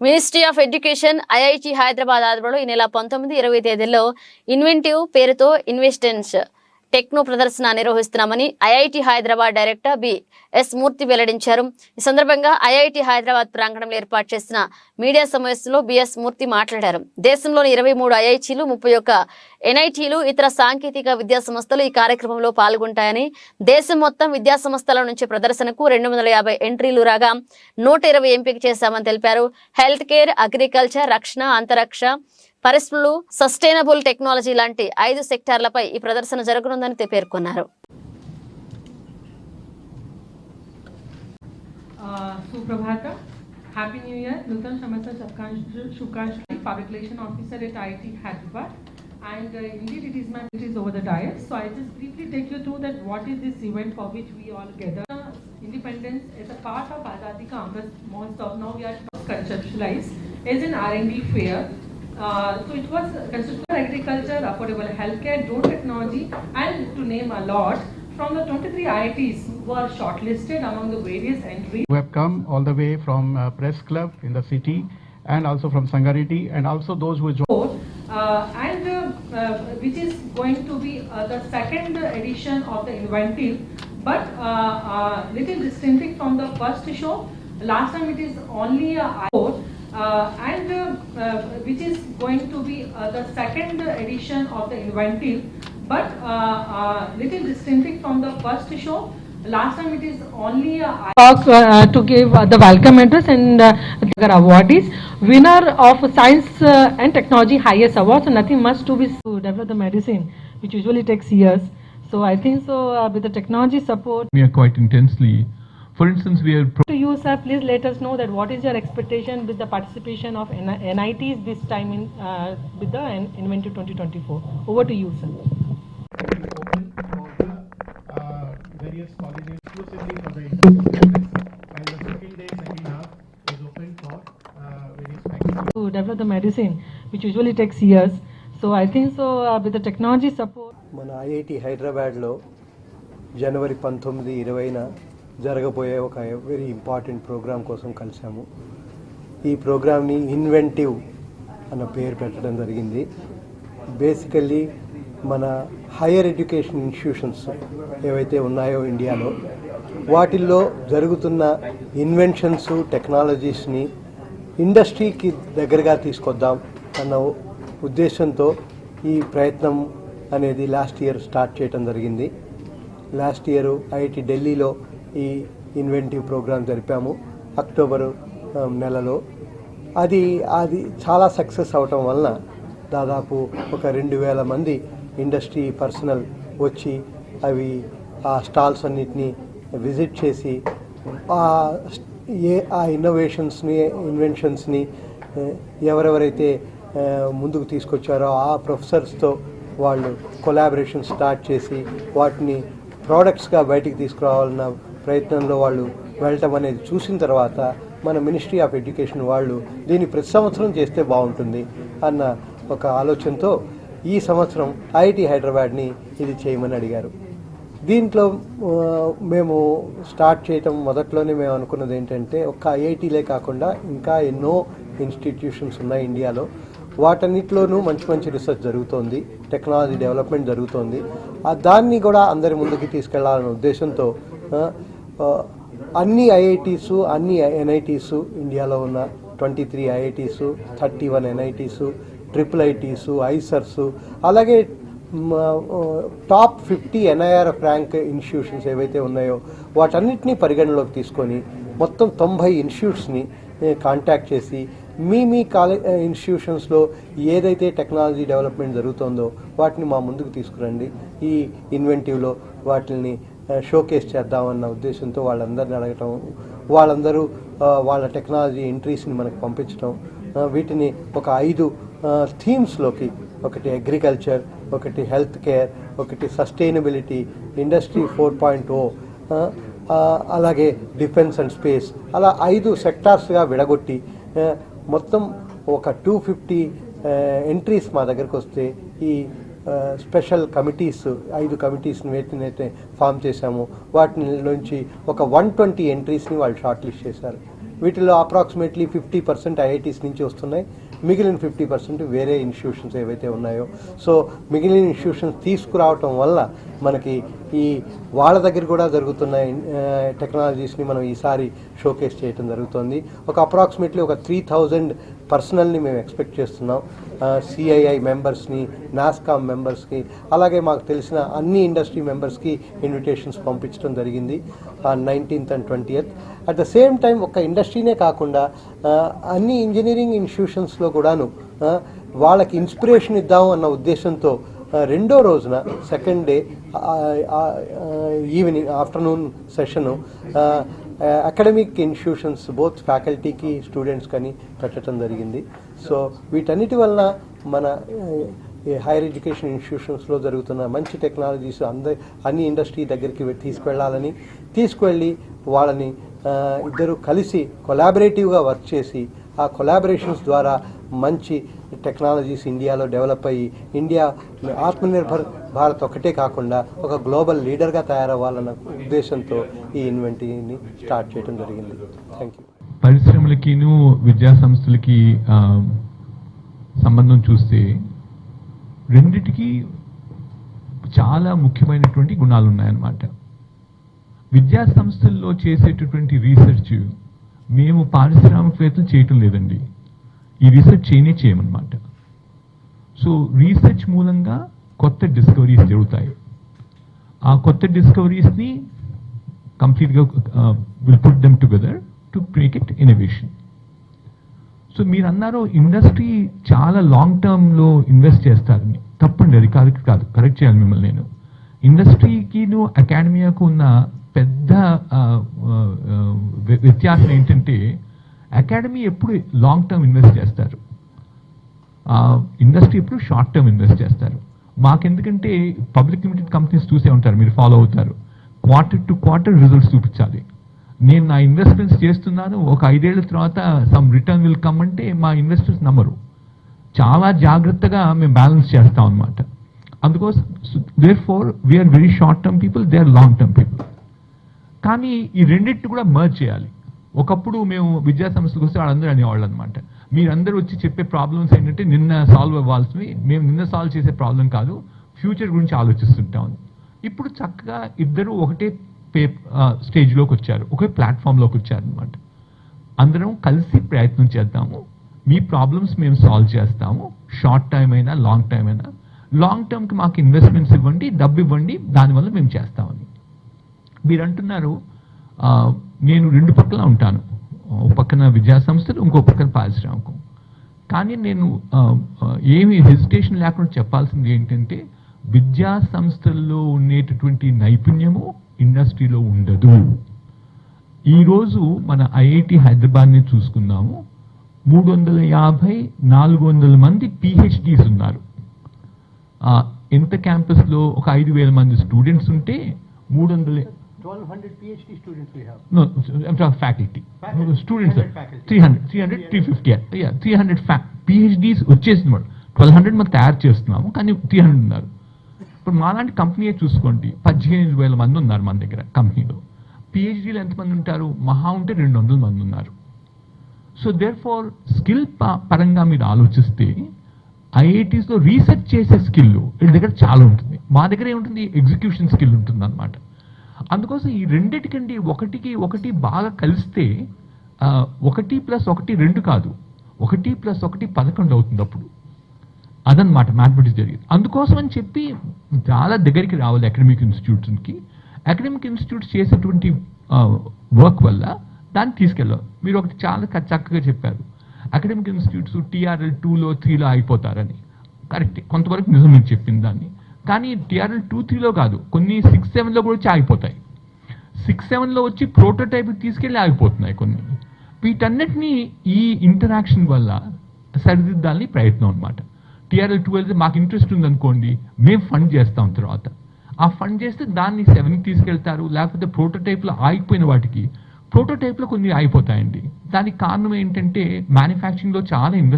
Ministry of education IIT Hyderabad ఆధ్వర్యంలో ఈ నెల పంతొమ్మిది ఇరవై తేదీల్లో ఇన్వెంటివ్ పేరుతో ఇన్వెస్టెన్స్ టెక్నో ప్రదర్శన నిర్వహిస్తున్నామని IIT Hyderabad director B S Murthy వెల్లడించారు. ఈ సందర్భంగా ఐఐటి హైదరాబాద్ ప్రాంగణంలో ఏర్పాటు చేసిన మీడియా సమావేశంలో బిఎస్ మూర్తి మాట్లాడారు. దేశంలోని ఇరవై మూడు ఐఐటీలు ముప్పై ఒక్క ఎన్ఐటీలు ఇతర సాంకేతిక విద్యా సంస్థలు ఈ కార్యక్రమంలో పాల్గొంటాయని దేశం మొత్తం విద్యా సంస్థల నుంచి ప్రదర్శనకు రెండు వందల యాభై ఎంట్రీలు రాగా నూట ఇరవై ఎంపిక చేశామని తెలిపారు. హెల్త్ కేర్ అగ్రికల్చర్ రక్షణ అంతరిక్ష పరిశ్రమలు సస్టైనబుల్ టెక్నాలజీ లాంటి ఐదు సెక్టార్లపై ఈ ప్రదర్శన జరగనుందని పేర్కొన్నారు Uh, Suprabhata, Happy New Year, Nutan Shamasar Shukanshri, Public Relation Officer at IIT And uh, indeed it is my it is over the dais. So I just briefly take you through that what is this event for which we all gather. Independence is a part of Azadi Ka Amrit Mahotsav. Now we are conceptualized as an R&D fair. Uh, so it was consumer agriculture, affordable healthcare, drone technology, and to name a lot. From the 23 IITs who were shortlisted among the various entries. who have come all the way from uh, Press Club in the city and also from Sangariti and also those who joined. uh, and uh, uh, which is going to be uh, the second edition of the Inventive, but uh, uh, little distinctive from the first show. Last time it is only a four, uh, and uh, uh, which is going to be uh, the second edition of the Inventive, but uh, uh, little distinctive from the first show. Last time it is only a talk uh, to give uh, the welcome address and uh, the awardees. Winner of Science uh, and Technology highest award, so nothing much to be to develop the medicine, which usually takes years. So I think so uh, with the technology support we are quite intensely. For instance, we are pro- to you, sir, please let us know that what is your expectation with the participation of N- NITs this time in uh, with the In- Inventive 2024. Over to you, sir. open for the uh, various colleges exclusively for the students and the second day, second half is open for uh, various faculty. To develop the medicine, which usually takes years. So I think so uh, with the technology support. మన IIT హైదరాబాద్లో జనవరి పంతొమ్మిది ఇరవైన జరగబోయే ఒక very important programme కోసం కలిసాము ఈ ప్రోగ్రామ్ని ఇన్వెంటివ్ అన్న పేరు పెట్టడం జరిగింది. బేసికల్లీ మన హయ్యర్ ఎడ్యుకేషన్ ఇన్స్టిట్యూషన్స్ ఏవైతే ఉన్నాయో ఇండియాలో వాటిల్లో జరుగుతున్న ఇన్వెన్షన్స్ టెక్నాలజీస్ని ఇండస్ట్రీకి దగ్గరగా తీసుకొద్దాం అన్న ఉద్దేశంతో ఈ ప్రయత్నం అనేది లాస్ట్ ఇయర్ స్టార్ట్ చేయడం జరిగింది. లాస్ట్ ఇయర్ ఐఐటి ఢిల్లీలో ఈ ఇన్వెంటివ్ ప్రోగ్రామ్ జరిపాము అక్టోబరు నెలలో. అది అది చాలా సక్సెస్ అవటం వలన దాదాపు ఒక రెండు వేల మంది ఇండస్ట్రీ పర్సనల్ వచ్చి అవి ఆ స్టాల్స్ అన్నిటినీ విజిట్ చేసి ఆ ఏ ఆ ఇన్నోవేషన్స్ని ఇన్వెన్షన్స్ని ఎవరెవరైతే ముందుకు తీసుకొచ్చారో ఆ ప్రొఫెసర్స్తో వాళ్ళు కొలాబరేషన్ స్టార్ట్ చేసి వాటిని ప్రోడక్ట్స్గా బయటికి తీసుకురావాలన్న ప్రయత్నంలో వాళ్ళు వెళ్ళటం అనేది చూసిన తర్వాత మన మినిస్ట్రీ ఆఫ్ ఎడ్యుకేషన్ వాళ్ళు దీన్ని ప్రతి సంవత్సరం చేస్తే బాగుంటుంది అన్న ఒక ఆలోచనతో ఈ సంవత్సరం ఐఐటి హైదరాబాద్ని ఇది చేయమని అడిగారు. దీంట్లో మేము స్టార్ట్ చేయటం మొదట్లోనే మేము అనుకున్నది ఏంటంటే ఒక్క ఐఐటీలే కాకుండా ఇంకా ఎన్నో ఇన్స్టిట్యూషన్స్ ఉన్నాయి ఇండియాలో. వాటన్నిటిలోనూ మంచి మంచి రీసెర్చ్ జరుగుతోంది టెక్నాలజీ డెవలప్మెంట్ జరుగుతోంది. ఆ దాన్ని కూడా అందరి ముందుకు తీసుకెళ్ళాలనే ఉద్దేశంతో అన్ని ఐఐటీసు అన్ని ఎన్ఐటీసు ఇండియాలో ఉన్న twenty three IITs thirty one NITs triple ITs IISERs అలాగే top fifty NIR rank institutions ఏవైతే ఉన్నాయో వాటన్నిటినీ పరిగణలోకి తీసుకొని మొత్తం తొంభై ఇన్స్టిట్యూట్స్ని కాంటాక్ట్ చేసి మీ మీ కాలేజ్ ఇన్స్టిట్యూషన్స్లో ఏదైతే టెక్నాలజీ డెవలప్మెంట్ జరుగుతుందో వాటిని మా ముందుకు తీసుకురండి. ఈ ఇన్వెంటివ్లో వాటిని షోకేస్ చేద్దామన్న ఉద్దేశంతో వాళ్ళందరిని అడగటం వాళ్ళందరూ వాళ్ళ టెక్నాలజీ ఎంట్రీస్ని మనకు పంపించడం వీటిని ఒక ఐదు థీమ్స్లోకి ఒకటి అగ్రికల్చర్ ఒకటి హెల్త్ కేర్ ఒకటి sustainability industry four point O అలాగే డిఫెన్స్ అండ్ స్పేస్ అలా ఐదు సెక్టార్స్గా విడగొట్టి మొత్తం ఒక టూ ఫిఫ్టీ ఎంట్రీస్ మా దగ్గరకు వస్తే ఈ స్పెషల్ కమిటీస్ ఐదు కమిటీస్ని వేటినైతే ఫామ్ చేశాము వాటి నుంచి ఒక వన్ ట్వంటీ ఎంట్రీస్ని వాళ్ళు షార్ట్ లిస్ట్ చేశారు. వీటిలో అప్రాక్సిమేట్లీ ఫిఫ్టీ పర్సెంట్ ఐఐటీస్ నుంచి వస్తున్నాయి. మిగిలిన ఫిఫ్టీ పర్సెంట్ వేరే ఇన్స్టిట్యూషన్స్ ఏవైతే ఉన్నాయో. సో మిగిలిన ఇన్స్టిట్యూషన్స్ తీసుకురావటం వల్ల మనకి ఈ వాళ్ళ దగ్గర కూడా జరుగుతున్న టెక్నాలజీస్ని మనం ఈసారి షోకేస్ చేయడం జరుగుతుంది. ఒక అప్రాక్సిమేట్లీ ఒక త్రీ థౌజండ్ పర్సనల్ని మేము ఎక్స్పెక్ట్ చేస్తున్నాం. సిఐఐ మెంబర్స్ని నాస్కామ్ మెంబర్స్కి అలాగే మాకు తెలిసిన అన్ని ఇండస్ట్రీ మెంబర్స్కి ఇన్విటేషన్స్ పంపించడం జరిగింది nineteenth and twentieth at the same time ఒక ఇండస్ట్రీనే కాకుండా అన్ని ఇంజనీరింగ్ ఇన్స్టిట్యూషన్స్లో కూడాను వాళ్ళకి ఇన్స్పిరేషన్ ఇద్దాం అన్న ఉద్దేశంతో రెండో రోజున second day evening afternoon session academic institutions both ఫ్యాకల్టీకి students కానీ పెట్టడం జరిగింది. సో వీటన్నిటి వలన మన హైయర్ ఎడ్యుకేషన్ ఇన్స్టిట్యూషన్స్లో జరుగుతున్న మంచి టెక్నాలజీస్ అందరి అన్ని ఇండస్ట్రీ దగ్గరికి తీసుకువెళ్ళాలని తీసుకువెళ్ళి వాళ్ళని ఇద్దరు కలిసి కొలాబరేటివ్గా వర్క్ చేసి ఆ కొలాబరేషన్స్ ద్వారా మంచి టెక్నాలజీస్ ఇండియాలో డెవలప్ అయ్యి ఇండియా ఆత్మనిర్భర్ భారత్ ఒకటే కాకుండా ఒక గ్లోబల్ లీడర్గా తయారవ్వాలన్న ఉద్దేశంతో ఈ ఇన్వెంటరీని స్టార్ట్ చేయడం జరిగింది. థ్యాంక్ యూ పరిశ్రమలకిను విద్యా సంస్థలకి సంబంధం చూస్తే రెండిటికి చాలా ముఖ్యమైనటువంటి గుణాలు ఉన్నాయన్నమాట విద్యా సంస్థల్లో చేసేటటువంటి రీసెర్చ్ మేము పారిశ్రామికవేత్తలు చేయటం లేదండి. ఈ రీసెర్చ్ చేయనే చేయమన్నమాట. సో రీసెర్చ్ మూలంగా కొత్త డిస్కవరీస్ జరుగుతాయి. ఆ కొత్త డిస్కవరీస్ని కంప్లీట్గా will put them together to break it innovation so మీరు అన్నారు ఇండస్ట్రీ చాలా లాంగ్ టర్మ్లో ఇన్వెస్ట్ చేస్తారని. తప్పండి అది కాదు కాదు కరెక్ట్ చేయాలి మిమ్మల్ని నేను. ఇండస్ట్రీకిను అకాడమియాకు ఉన్న పెద్ద వ్యత్యాసం ఏంటంటే అకాడమీ ఎప్పుడు లాంగ్ టర్మ్ ఇన్వెస్ట్ చేస్తారు? ఇండస్ట్రీ ఇప్పుడు షార్ట్ టర్మ్ ఇన్వెస్ట్ చేస్తారు? మాకెందుకంటే పబ్లిక్ లిమిటెడ్ కంపెనీస్ చూసే ఉంటారు మీరు ఫాలో అవుతారు. క్వార్టర్ టు క్వార్టర్ రిజల్ట్స్ చూపించాలి. నేను నా ఇన్వెస్ట్మెంట్స్ చేస్తున్నాను ఒక ఐదేళ్ళ తర్వాత సమ్ రిటర్న్ విల్ కమ్ అంటే మా ఇన్వెస్టర్స్ నమ్మరు. చాలా జాగ్రత్తగా మేము బ్యాలెన్స్ చేస్తాం అనమాట అందుకోసం therefore we are very short term people they are long term people కానీ ఈ రెండింటిని కూడా మర్జ్ చేయాలి. ఒకప్పుడు మేము విద్యా సంస్థలకు వస్తే వాళ్ళందరూ అనేవాళ్ళు అనమాట మీరందరూ వచ్చి చెప్పే ప్రాబ్లమ్స్ ఏంటంటే నిన్న సాల్వ్ అవ్వాల్సినవి మేము నిన్న సాల్వ్ చేసే ప్రాబ్లం కాదు ఫ్యూచర్ గురించి ఆలోచిస్తుంటాం ఇప్పుడు చక్కగా ఇద్దరు ఒకటే పే స్టేజ్లోకి వచ్చారు. ఒకే ప్లాట్ఫామ్లోకి వచ్చారు అనమాట అందరం కలిసి ప్రయత్నం చేద్దాము. మీ ప్రాబ్లమ్స్ మేము సాల్వ్ చేస్తాము. షార్ట్ టైం అయినా లాంగ్ టైం అయినా. లాంగ్ టర్మ్కి మాకు ఇన్వెస్ట్మెంట్స్ ఇవ్వండి డబ్బు ఇవ్వండి దానివల్ల మేము చేస్తామని. మీరు అంటున్నారు నేను రెండు పక్కల ఉంటాను. ఒక పక్కన విద్యా సంస్థలు ఇంకో పక్కన పారిశ్రామికం. కానీ నేను ఏమి హెసిటేషన్ లేకుండా చెప్పాల్సింది ఏంటంటే విద్యా సంస్థల్లో ఉండేటటువంటి నైపుణ్యము ఇండస్ట్రీలో ఉండదు. ఈరోజు మన ఐఐటి హైదరాబాద్ని చూసుకుందాము. మూడు వందల యాభై నాలుగు వందల మంది పిహెచ్డీస్ ఉన్నారు. ఎంత క్యాంపస్లో ఒక ఐదు వేల మంది స్టూడెంట్స్ ఉంటే మూడు వందల twelve hundred PhD students we have No, I'm talking faculty. Faculty. Students, 300 faculty. 300, 300, 350, yeah, yeah, 300 fa- PhDs వచ్చేసింది మేడం ట్వెల్వ్ హండ్రెడ్ మాకు తయారు చేస్తున్నాము కానీ త్రీ హండ్రెడ్ ఉన్నారు. ఇప్పుడు మాలాంటి కంపెనీయే చూసుకోండి. పదిహేను వేల మంది ఉన్నారు మన దగ్గర కంపెనీలో. పిహెచ్డీలు ఎంతమంది ఉంటారు? మహా ఉంటే రెండు వందల మంది ఉన్నారు. సో దేర్ ఫార్ స్కిల్ పరంగా మీరు ఆలోచిస్తే ఐఐటీస్లో రీసెర్చ్ చేసే స్కిల్ వీళ్ళ దగ్గర చాలా ఉంటుంది. మా దగ్గర ఏముంటుంది? ఎగ్జిక్యూషన్ స్కిల్ ఉంటుంది అనమాట అందుకోసం ఈ రెండిటికండి ఒకటికి ఒకటి బాగా కలిస్తే ఒకటి ప్లస్ ఒకటి రెండు కాదు. ఒకటి ప్లస్ ఒకటి పదకొండు అవుతుంది అప్పుడు. అదనమాట మ్యాథమెటిక్స్ జరిగింది. అందుకోసం అని చెప్పి చాలా దగ్గరికి రావాలి అకాడమిక్ ఇన్స్టిట్యూట్స్కి. అకాడమిక్ ఇన్స్టిట్యూట్స్ చేసేటువంటి వర్క్ వల్ల దాన్ని తీసుకెళ్ళాలి. మీరు ఒకటి చాలా చక్కగా చెప్పారు. అకాడమిక్ ఇన్స్టిట్యూట్స్ టీఆర్ఎల్ టూలో త్రీలో అయిపోతారని. కరెక్ట్. కొంతవరకు నిజం మీరు చెప్పింది దాన్ని. కానీ టీఆర్ఎల్ టూ త్రీలో కాదు. కొన్ని సిక్స్ సెవెన్లో కూడా వచ్చి ఆగిపోతాయి. సిక్స్ సెవెన్లో వచ్చి ప్రోటోటైప్ తీసుకెళ్ళి ఆగిపోతున్నాయి కొన్ని. వీటన్నిటినీ ఈ ఇంటరాక్షన్ వల్ల సరిదిద్దాలని ప్రయత్నం అనమాట టీఆర్ఎల్ అయితే మాకు ఇంట్రెస్ట్ ఉందనుకోండి మేము ఫండ్ చేస్తాం తర్వాత. ఆ ఫండ్ చేస్తే దాన్ని సెవెన్కి తీసుకెళ్తారు లేకపోతే ప్రోటోటైప్లో ఆగిపోయిన వాటికి. ప్రోటోటైప్లో కొన్ని ఆగిపోతాయండి. దానికి కారణం ఏంటంటే మ్యానుఫ్యాక్చరింగ్లో చాలా ఇన్వెస్ట్